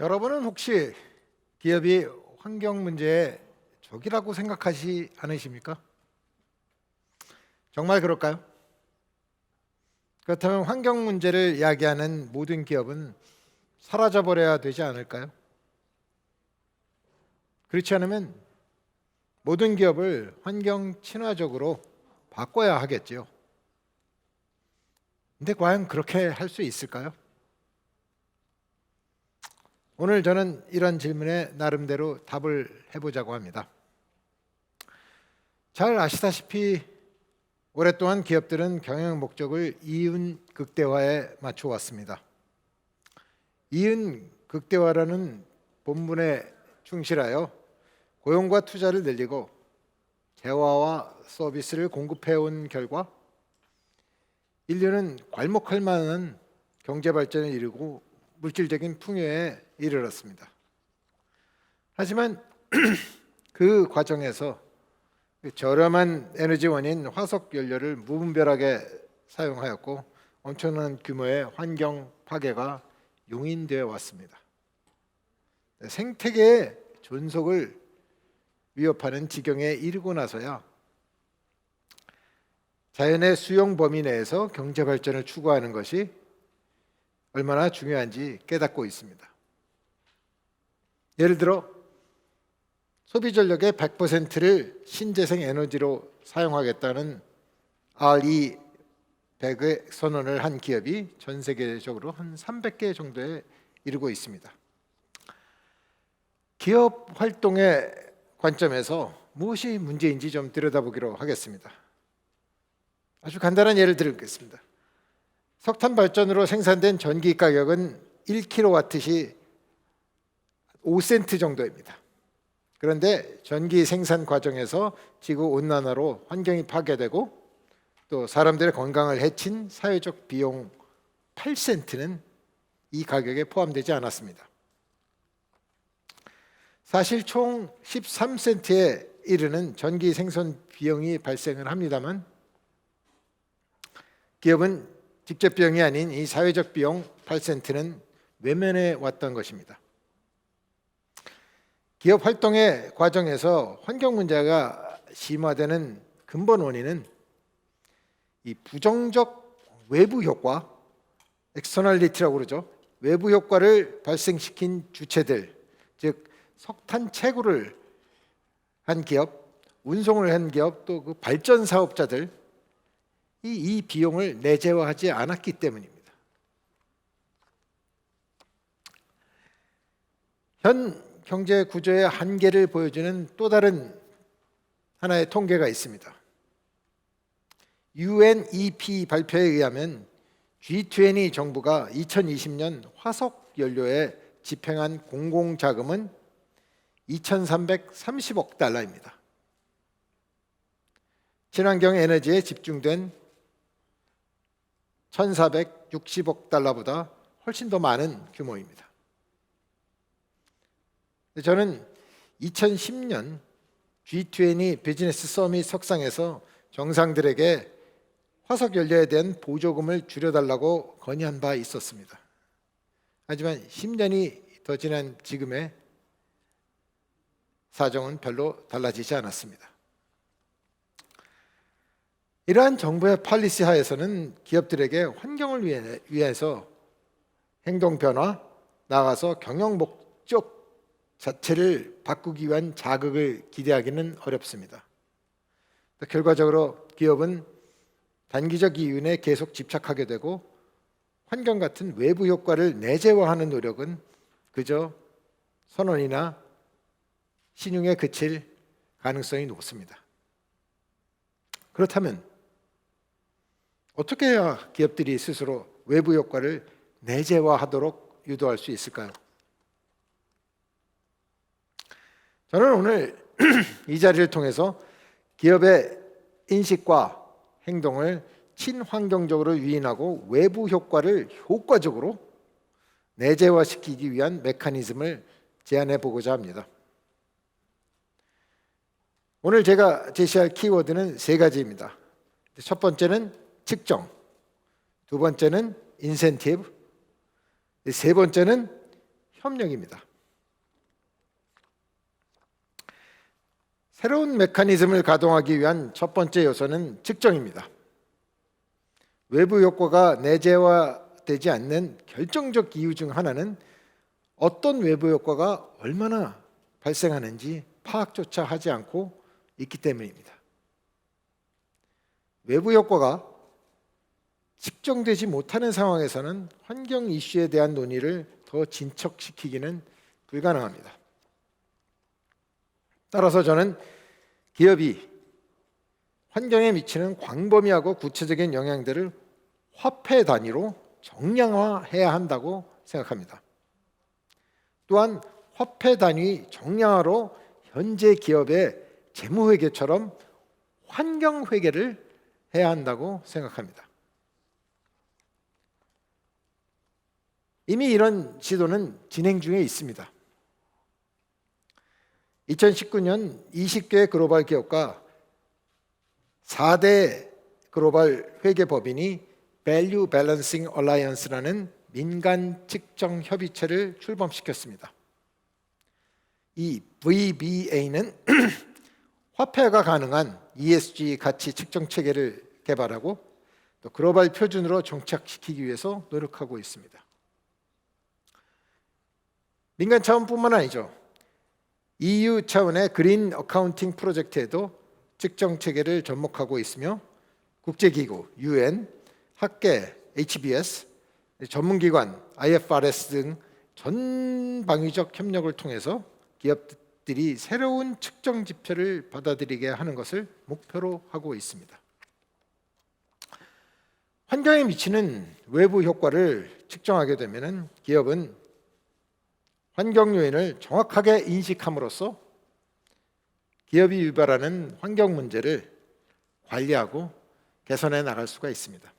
여러분은 혹시 기업이 환경 문제의 적이라고 생각하시 않으십니까? 정말 그럴까요? 그렇다면 환경 문제를 이야기하는 모든 기업은 사라져 버려야 되지 않을까요? 그렇지 않으면 모든 기업을 환경 친화적으로 바꿔야 하겠지요. 근데 과연 그렇게 할 수 있을까요? 오늘 저는 이런 질문에 나름대로 답을 해보자고 합니다. 잘 아시다시피 오랫동안 기업들은 경영 목적을 이윤 극대화에 맞춰 왔습니다. 이윤 극대화라는 본문에 충실하여 고용과 투자를 늘리고 재화와 서비스를 공급해 온 결과 인류는 괄목할 만한 경제 발전을 이루고 물질적인 풍요에 이르렀습니다. 하지만 그 과정에서 그 저렴한 에너지원인 화석 연료를 무분별하게 사용하였고 엄청난 규모의 환경 파괴가 용인되어 왔습니다. 생태계의 존속을 위협하는 지경에 이르고 나서야 자연의 수용 범위 내에서 경제 발전을 추구하는 것이 얼마나 중요한지 깨닫고 있습니다. 예를 들어 소비 전력의 100%를 신재생 에너지로 사용하겠다는 RE 100의 선언을 한 기업이 전 세계적으로 한 300개 정도에 이르고 있습니다. 기업 활동의 관점에서 무엇이 문제인지 좀 들여다보기로 하겠습니다. 아주 간단한 예를 들겠습니다. 석탄 발전으로 생산된 전기 가격은 1kW시 5센트 정도입니다. 그런데 전기 생산 과정에서 지구 온난화로 환경이 파괴되고 또 사람들의 건강을 해친 사회적 비용 8센트는 이 가격에 포함되지 않았습니다. 사실 총 13센트에 이르는 전기 생산 비용이 발생을 합니다만 기업은 직접 비용이 아닌 이 사회적 비용 8센트는 외면해 왔던 것입니다. 기업 활동의 과정에서 환경 문제가 심화되는 근본 원인은 이 부정적 외부 효과, 엑스터널리티라고 그러죠. 외부 효과를 발생시킨 주체들, 즉 석탄 채굴을 한 기업, 운송을 한 기업, 또 그 발전 사업자들 이, 이 비용을 내재화하지 않았기 때문입니다. 현 경제 구조의 한계를 보여주는 또 다른 하나의 통계가 있습니다. UNEP 발표에 의하면 G20 정부가 2020년 화석 연료에 집행한 공공 자금은 2,330억 달러입니다. 친환경 에너지에 집중된 1,460억 달러보다 훨씬 더 많은 규모입니다. 저는 2010년 G20 비즈니스 서밋 석상에서 정상들에게 화석 연료에 대한 보조금을 줄여달라고 건의한 바 있었습니다. 하지만 10년이 더 지난 지금의 사정은 별로 달라지지 않았습니다. 이러한 정부의 팔리시 하에서는 기업들에게 환경을 위해, 위해서 행동 변화, 나아가서 경영 목적 자체를 바꾸기 위한 자극을 기대하기는 어렵습니다. 결과적으로 기업은 단기적 이윤에 계속 집착하게 되고 환경 같은 외부 효과를 내재화하는 노력은 그저 선언이나 신용에 그칠 가능성이 높습니다. 그렇다면 어떻게 해야 기업들이 스스로 외부 효과를 내재화하도록 유도할 수 있을까요? 저는 오늘 이 자리를 통해서 기업의 인식과 행동을 친환경적으로 유인하고 외부 효과를 효과적으로 내재화시키기 위한 메커니즘을 제안해 보고자 합니다. 오늘 제가 제시할 키워드는 세 가지입니다. 첫 번째는 측정, 두 번째는 인센티브, 세 번째는 협력입니다. 새로운 메커니즘을 가동하기 위한 첫 번째 요소는 측정입니다. 외부 효과가 내재화되지 않는 결정적 이유 중 하나는 어떤 외부 효과가 얼마나 발생하는지 파악조차 하지 않고 있기 때문입니다. 외부 효과가 측정되지 못하는 상황에서는 환경 이슈에 대한 논의를 더 진척시키기는 불가능합니다. 따라서 저는 기업이 환경에 미치는 광범위하고 구체적인 영향들을 화폐 단위로 정량화해야 한다고 생각합니다. 또한 화폐 단위 정량화로 현재 기업의 재무 회계처럼 환경 회계를 해야 한다고 생각합니다. 이미 이런 시도는 진행 중에 있습니다. 2019년 20개 글로벌 기업과 4대 글로벌 회계 법인이 Value Balancing Alliance라는 민간 측정 협의체를 출범시켰습니다. 이 VBA는 화폐가 가능한 ESG 가치 측정 체계를 개발하고 또 글로벌 표준으로 정착시키기 위해서 노력하고 있습니다. 민간 차원뿐만 아니죠. EU 차원의 그린 어카운팅 프로젝트에도 측정 체계를 접목하고 있으며 국제기구, UN, 학계, HBS, 전문기관, IFRS 등 전방위적 협력을 통해서 기업들이 새로운 측정 지표를 받아들이게 하는 것을 목표로 하고 있습니다. 환경에 미치는 외부 효과를 측정하게 되면 기업은 환경 요인을 정확하게 인식함으로써 기업이 유발하는 환경 문제를 관리하고 개선해 나갈 수가 있습니다.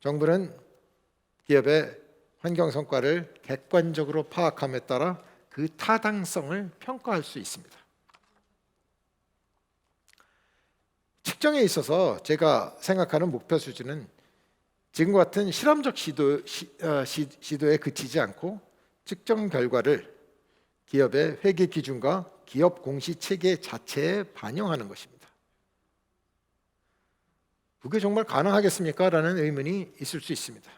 정부는 기업의 환경 성과를 객관적으로 파악함에 따라 그 타당성을 평가할 수 있습니다. 측정에 있어서 제가 생각하는 목표 수준은 지금과 같은 실험적 시도, 시, 어, 시, 시도에 그치지 않고 측정 결과를 기업의 회계 기준과 기업 공시 체계 자체에 반영하는 것입니다. 그게 정말 가능하겠습니까? 라는 의문이 있을 수 있습니다.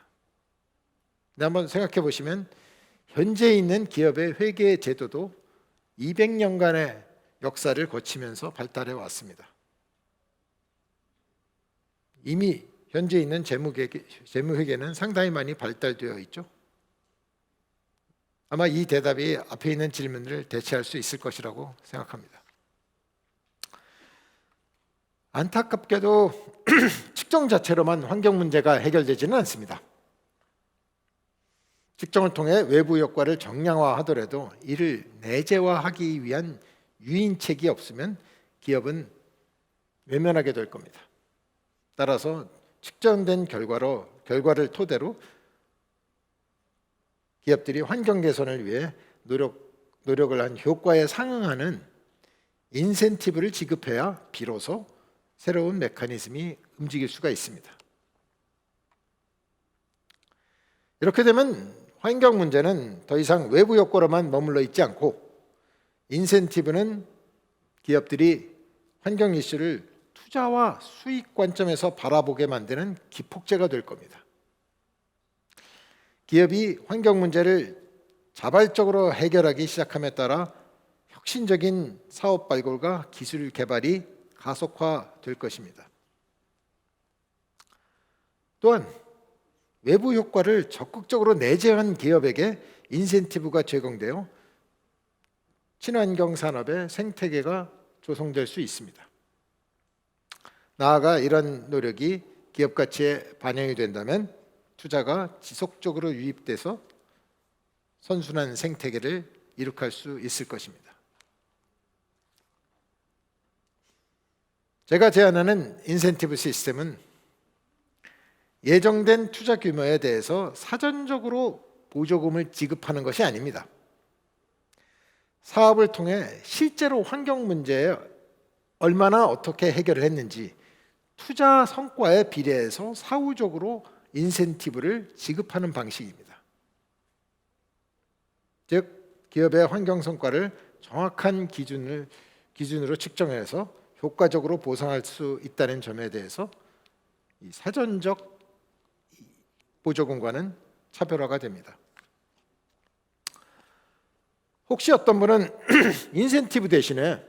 한번 생각해 보시면 현재 있는 기업의 회계 제도도 200년간의 역사를 거치면서 발달해 왔습니다. 이미 현재 있는 재무회계는 상당히 많이 발달되어 있죠. 아마 이 대답이 앞에 있는 질문을 대체할 수 있을 것이라고 생각합니다. 안타깝게도 측정 자체로만 환경 문제가 해결되지는 않습니다. 측정을 통해 외부 효과를 정량화하더라도 이를 내재화하기 위한 유인책이 없으면 기업은 외면하게 될 겁니다. 따라서 측정된 결과로 결과를 토대로 기업들이 환경 개선을 위해 노력, 노력을 한 효과에 상응하는 인센티브를 지급해야 비로소 새로운 메커니즘이 움직일 수가 있습니다. 이렇게 되면 환경 문제는 더 이상 외부 효과로만 머물러 있지 않고 인센티브는 기업들이 환경 이슈를 투자와 수익 관점에서 바라보게 만드는 기폭제가 될 겁니다. 기업이 환경 문제를 자발적으로 해결하기 시작함에 따라 혁신적인 사업 발굴과 기술 개발이 가속화될 것입니다. 또한 외부 효과를 적극적으로 내재한 기업에게 인센티브가 제공되어 친환경 산업의 생태계가 조성될 수 있습니다. 나아가 이런 노력이 기업 가치에 반영이 된다면 투자가 지속적으로 유입돼서 선순환 생태계를 이룩할 수 있을 것입니다. 제가 제안하는 인센티브 시스템은 예정된 투자 규모에 대해서 사전적으로 보조금을 지급하는 것이 아닙니다. 사업을 통해 실제로 환경 문제에 얼마나 어떻게 해결을 했는지 투자 성과에 비례해서 사후적으로 인센티브를 지급하는 방식입니다. 즉 기업의 환경 성과를 정확한 기준을 기준으로 측정해서 효과적으로 보상할 수 있다는 점에 대해서 이 사전적 보조금과는 차별화가 됩니다. 혹시 어떤 분은 인센티브 대신에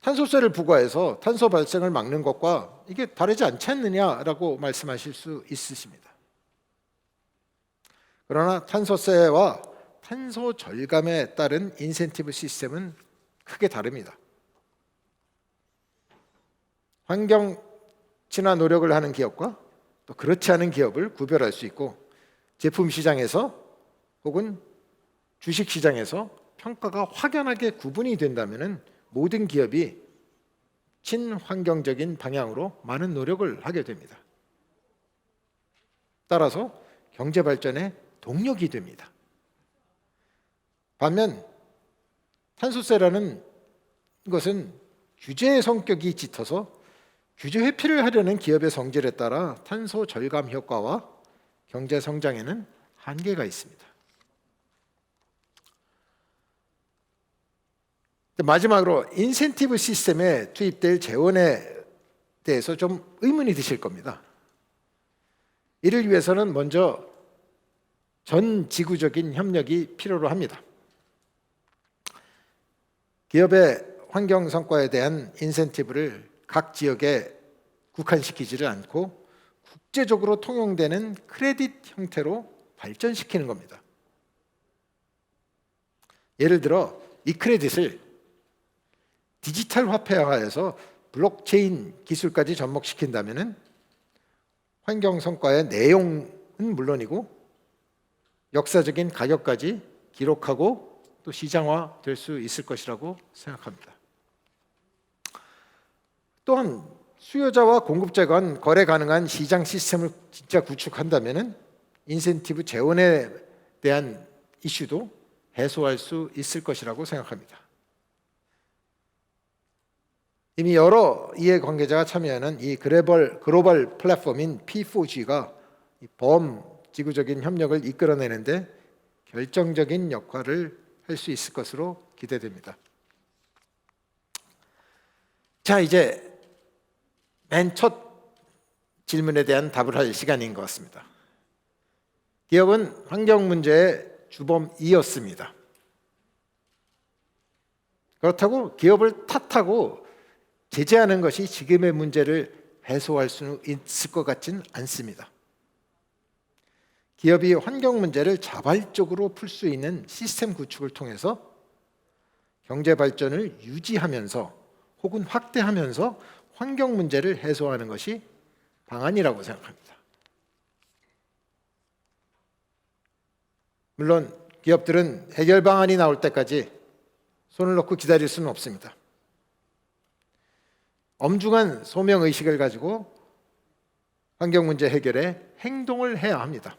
탄소세를 부과해서 탄소 발생을 막는 것과 이게 다르지 않지 않느냐라고 말씀하실 수 있으십니다. 그러나 탄소세와 탄소 절감에 따른 인센티브 시스템은 크게 다릅니다. 환경 친화 노력을 하는 기업과 또 그렇지 않은 기업을 구별할 수 있고 제품 시장에서 혹은 주식 시장에서 평가가 확연하게 구분이 된다면은 모든 기업이 친환경적인 방향으로 많은 노력을 하게 됩니다. 따라서 경제 발전의 동력이 됩니다. 반면 탄소세라는 것은 규제의 성격이 짙어서 규제 회피를 하려는 기업의 성질에 따라 탄소 절감 효과와 경제 성장에는 한계가 있습니다. 마지막으로 인센티브 시스템에 투입될 재원에 대해서 좀 의문이 드실 겁니다. 이를 위해서는 먼저 전 지구적인 협력이 필요로 합니다. 기업의 환경 성과에 대한 인센티브를 각 지역에 국한시키지를 않고 국제적으로 통용되는 크레딧 형태로 발전시키는 겁니다. 예를 들어 이 크레딧을 디지털 화폐화해서 블록체인 기술까지 접목시킨다면은 환경 성과의 내용은 물론이고 역사적인 가격까지 기록하고 또 시장화 될 수 있을 것이라고 생각합니다. 또한 수요자와 공급자 간 거래 가능한 시장 시스템을 진짜 구축한다면은 인센티브 재원에 대한 이슈도 해소할 수 있을 것이라고 생각합니다. 이미 여러 이해 관계자가 참여하는 이 글로벌, 글로벌 플랫폼인 P4G가 범 지구적인 협력을 이끌어내는데 결정적인 역할을 할 수 있을 것으로 기대됩니다. 자, 이제 맨 첫 질문에 대한 답을 할 시간인 것 같습니다. 기업은 환경 문제의 주범이었습니다. 그렇다고 기업을 탓하고 제재하는 것이 지금의 문제를 해소할 수 있을 것 같진 않습니다. 기업이 환경 문제를 자발적으로 풀 수 있는 시스템 구축을 통해서 경제 발전을 유지하면서 혹은 확대하면서 환경 문제를 해소하는 것이 방안이라고 생각합니다. 물론 기업들은 해결 방안이 나올 때까지 손을 놓고 기다릴 수는 없습니다. 엄중한 소명 의식을 가지고 환경 문제 해결에 행동을 해야 합니다.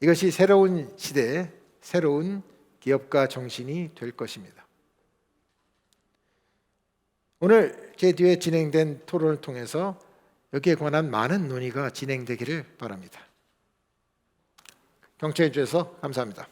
이것이 새로운 시대의 새로운 기업가 정신이 될 것입니다. 오늘 제 뒤에 진행된 토론을 통해서 여기에 관한 많은 논의가 진행되기를 바랍니다. 경청해 주셔서 감사합니다.